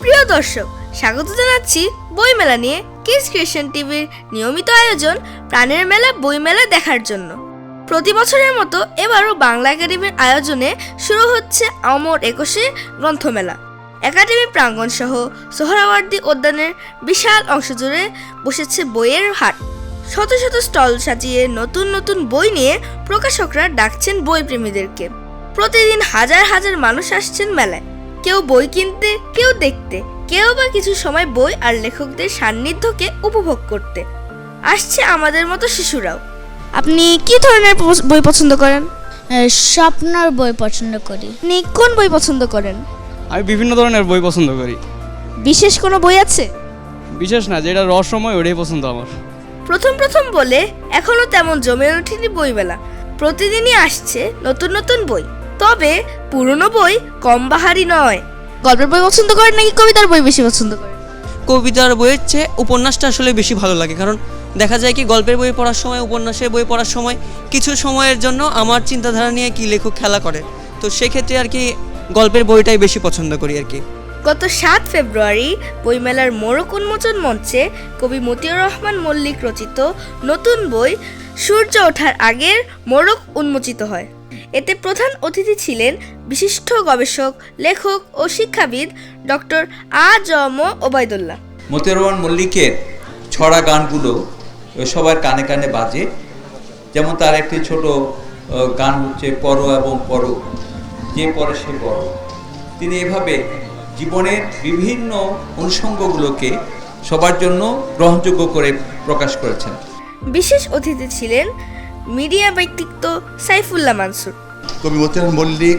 প্রিয় দর্শক, স্বাগত জানাচ্ছি বইমেলা নিয়ে কিস ক্রিয়েশন টিভির নিয়মিত আয়োজন প্রাণের মেলা বইমেলা দেখার জন্য। প্রতি বছরের মতো এবারও বাংলা একাডেমির আয়োজনে শুরু হচ্ছে অমর একুশে গ্রন্থমেলা। একাডেমি প্রাঙ্গণ সহ সোহরাওয়ার্দী উদ্যানের বিশাল অংশ জুড়ে বসেছে বইয়ের হাট। শত শত স্টল সাজিয়ে নতুন নতুন বই নিয়ে প্রকাশকরা ডাকছেন বই প্রেমীদেরকে প্রতিদিন হাজার হাজার মানুষ আসছেন মেলায়। কেউ বই কিনতে কেউ দেখতে কেউ বা কিছু সময় বই আর লেখকদের সান্নিধ্যকে উপভোগ করতে। আসছে আমাদের মতো শিশুরাও। আপনি কি ধরনের পছ- বই পছন্দ করেন? স্বপ্নর বই পছন্দ করি। আপনি কোন বই পছন্দ করেন? আমি বিভিন্ন ধরনের বই পছন্দ করি। বিশেষ কোনো বই আছে? বিশেষ না যেটা রহস্যময় ওটাই পছন্দ আমার। প্রথম প্রথম বলে এখনও তেমন জমে ওঠেনি বইমেলা। প্রতিদিনই আসছে নতুন নতুন বই। তবে পুরনো বই কম বাহারি নয়। গল্পের বই পছন্দ করেন নাকি কবিতার বই বেশি পছন্দ করেন? কবিতার বইয়ের চেয়ে উপন্যাসটা আসলে বেশি ভালো লাগে কারণ দেখা যায় কি গল্পের বই পড়ার সময় উপন্যাসের বই পড়ার সময় কিছু সময়ের জন্য আমার চিন্তাধারা নিয়ে কি লেখক খেলা করে। তো সেক্ষেত্রে আর কি গল্পের বইটাই বেশি পছন্দ করি আর কি। গত সাত ফেব্রুয়ারি বইমেলার মোড়ক উন্মোচন মঞ্চে কবি মতিউর রহমান মল্লিক রচিত নতুন বই সূর্য ওঠার আগের মোড়ক উন্মোচিত হয়। এতে প্রধান অতিথি ছিলেন বিশিষ্ট গবেষক লেখক ও শিক্ষাবিদ ডক্টর আ জ ম ওবায়দুল্লাহ। মতিউর রহমান মল্লিকের ছড়া গানগুলো সবার কানে কানে বাজে। যেমন তার একটি ছোট গান হচ্ছে পর এবং পর যে পরে সে পর তিনি এভাবে জীবনের বিভিন্ন অনুষঙ্গগুলোকে সবার জন্য গ্রহণযোগ্য করে প্রকাশ করেছেন। বিশেষ অতিথি ছিলেন মিডিয়া ব্যক্তিত্ব সাইফুল্লাহ মানসুর। কবি মতিলাল মল্লিক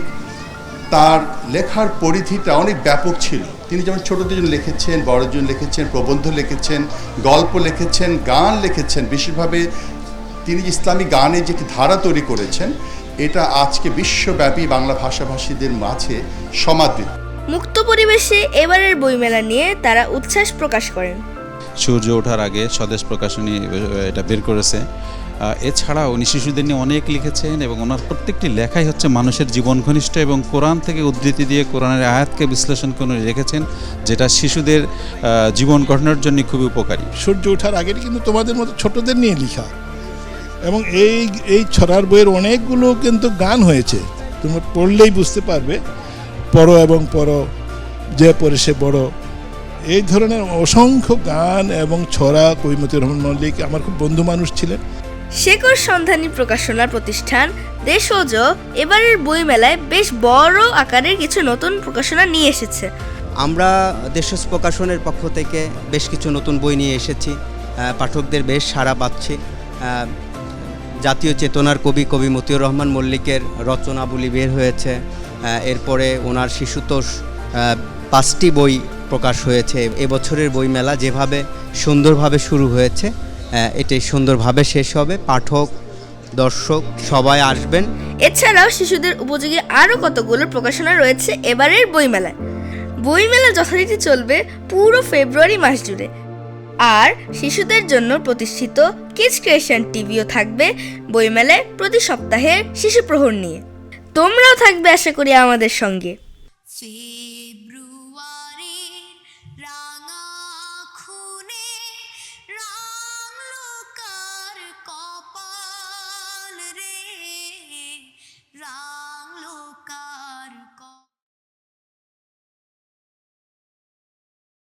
তার লেখার পরিধিটা অনেক ব্যাপক ছিল। তিনি যেমন ছোটদের জন্য লিখেছেন বড়দের জন্য লিখেছেন প্রবন্ধ লিখেছেন গল্প লিখেছেন গান লিখেছেন বিশেষভাবে তিনি যে ইসলামী গানে যে ধারা তৈরি করেছেন এটা আজকে বিশ্বব্যাপী বাংলা ভাষাভাষীদের মাঝে সমাদৃত। মুক্ত পরিবেশে এবারের বইমেলা নিয়ে তারা উচ্ছ্বাস প্রকাশ করেন। সূর্য ওঠার আগে স্বদেশ প্রকাশনী এটা বের করেছে। এছাড়াও উনি শিশুদের নিয়ে অনেক লিখেছেন এবং ওনার প্রত্যেকটি লেখাই হচ্ছে মানুষের জীবন ঘনিষ্ঠ এবং কোরআন থেকে উদ্ধৃতি দিয়ে কোরআনের আয়াতকে বিশ্লেষণ করে রেখেছেন, যেটা শিশুদের জীবন গঠনের জন্য খুবই উপকারী। সূর্য ওঠার আগে কিন্তু তোমাদের মতো ছোটদের নিয়ে লেখা। এবং এই এই ছড়ার বইয়ের অনেকগুলো কিন্তু গান হয়েছে। তুমি পড়লেই বুঝতে পারবে, পড়ো এবং পর যে পরে সে বড়। এই ধরনের অসংখ্য গান এবং ছড়া কৈমতি রহমান মল্লিক, আমার খুব বন্ধু মানুষ ছিলেন। শেকড় সন্ধানী প্রকাশনা প্রতিষ্ঠান, দেশজ এবারের বইমেলায় বেশ বড় আকারের কিছু নতুন প্রকাশনা নিয়ে এসেছে। আমরা দেশজ প্রকাশনের পক্ষ থেকে বেশ কিছু নতুন বই নিয়ে এসেছি। পাঠকদের বেশ সাড়া পাচ্ছি। জাতীয় চেতনার কবি কবি মতিউর রহমান মল্লিকের রচনাবলী বের হয়েছে। এরপরে ওনার শিশুতোষ পাঁচটি বই প্রকাশ হয়েছে। এবছরের বইমেলা যেভাবে সুন্দরভাবে শুরু হয়েছে এটাই সুন্দরভাবে শেষ হবে। পাঠক দর্শক সবাই আসবেন। এছাড়াও শিশুদের উপযোগী আরও কতগুলো প্রকাশনা রয়েছে এবারের বইমেলায়। বইমেলা যথারীতি চলবে পুরো ফেব্রুয়ারি মাস জুড়ে। আর শিশুদের জন্য প্রতিষ্ঠিত কিডস ক্রিয়েশন টিভিও থাকবে বইমেলায় প্রতি সপ্তাহের শিশু প্রহর নিয়ে। তোমরাও থাকবে আশা করি আমাদের সঙ্গে।